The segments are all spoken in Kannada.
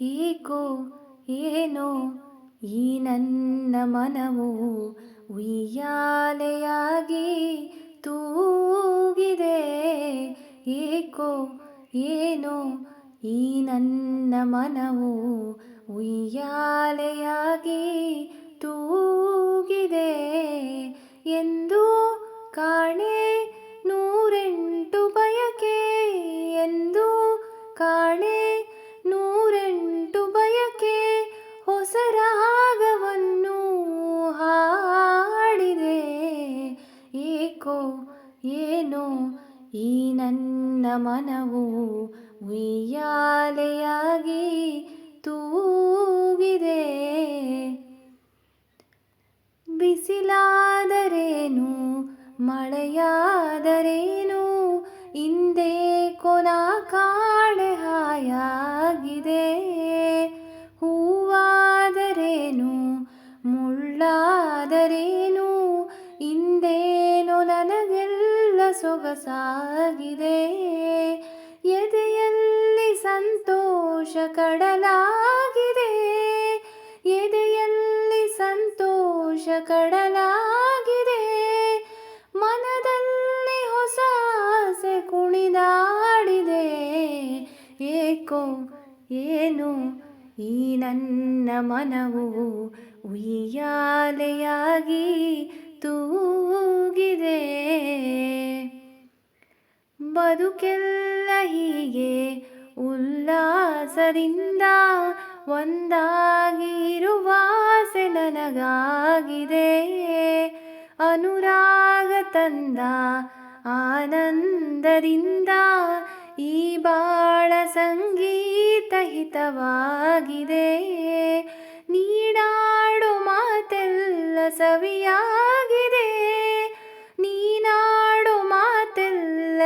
ಏಕೋ ಏನೋ ಈ ನನ್ನ ಮನವು ಉಯ್ಯಾಲೆಯಾಗಿ ತೂಗಿದೆ. ಏಕೋ ಏನೋ ಈ ನನ್ನ ಮನವು ಉಯ್ಯಾಲೆಯಾಗಿ ತೂಗಿದೆ ಏಕೋ ಏನೋ? ಈ ನನ್ನ ಮನವು ಉಯ್ಯಾಲೆಯಾಗಿ ತೂಗಿದೆ. ಬಿಸಿಲಾದರೇನು? ಮಳೆಯಾದರೇನು? ಹಿಂದೆ ಕೊನ ಕಾಣೆ ಹಾಯಾಗಿದೆ. ಹೂವಾದರೇನು? ಮುಳ್ಳಾದರೇನು? ನನಗೆಲ್ಲ ಸೊಗಸಾಗಿದೆ. ಎದೆಯಲ್ಲಿ ಸಂತೋಷ ಕಡಲಾಗಿದೆ. ಎದೆಯಲ್ಲಿ ಸಂತೋಷ ಕಡಲಾಗಿದೆ. ಮನದಲ್ಲಿ ಹೊಸ ಆಸೆ ಕುಣಿದಾಡಿದೆ. ಏಕೋ, ಏನು? ಈ ನನ್ನ ಮನವು ಉಯ್ಯಾಲೆಯಾಗಿ ಬದುಕೆಲ್ಲ ಹೀಗೆ ಉಲ್ಲಾಸದಿಂದ ಒಂದಾಗಿರುವ ನನಗಾಗಿದೆ. ಅನುರಾಗ ತಂದ ಆನಂದದಿಂದ ಈ ಬಾಳ ಸಂಗೀತ ಹಿತವಾಗಿದೆ.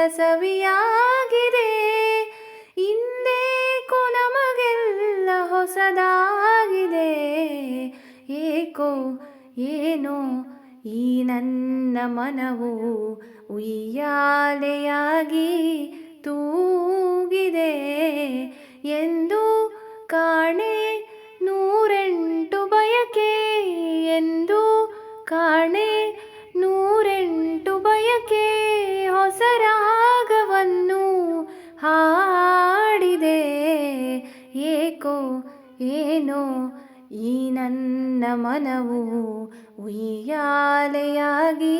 ಸವಿಯಾಗಿದೆ ಇಂದೇಕೋ ನಮಗೆಲ್ಲ ಹೊಸದಾಗಿದೆ. ಏಕೋ, ಏನೋ, ಈ ನನ್ನ ಮನವು ಉಯ್ಯಾಲೆಯಾಗಿ ತೂಗಿದೆ. ಎಂದು ಕಾಣೆ ನೂರೆಂಟು ಬಯಕೆ, ಎಂದು ಕಾಣೆ ನೂರೆಂಟು ಬಯಕೆ ಹೊಸ ರಾಗವನ್ನು ಹಾಡಿದೆ. ಏಕೋ ಏನೋ ಈ ನನ್ನ ಮನವು ಉಯ್ಯಾಲೆಯಾಗಿ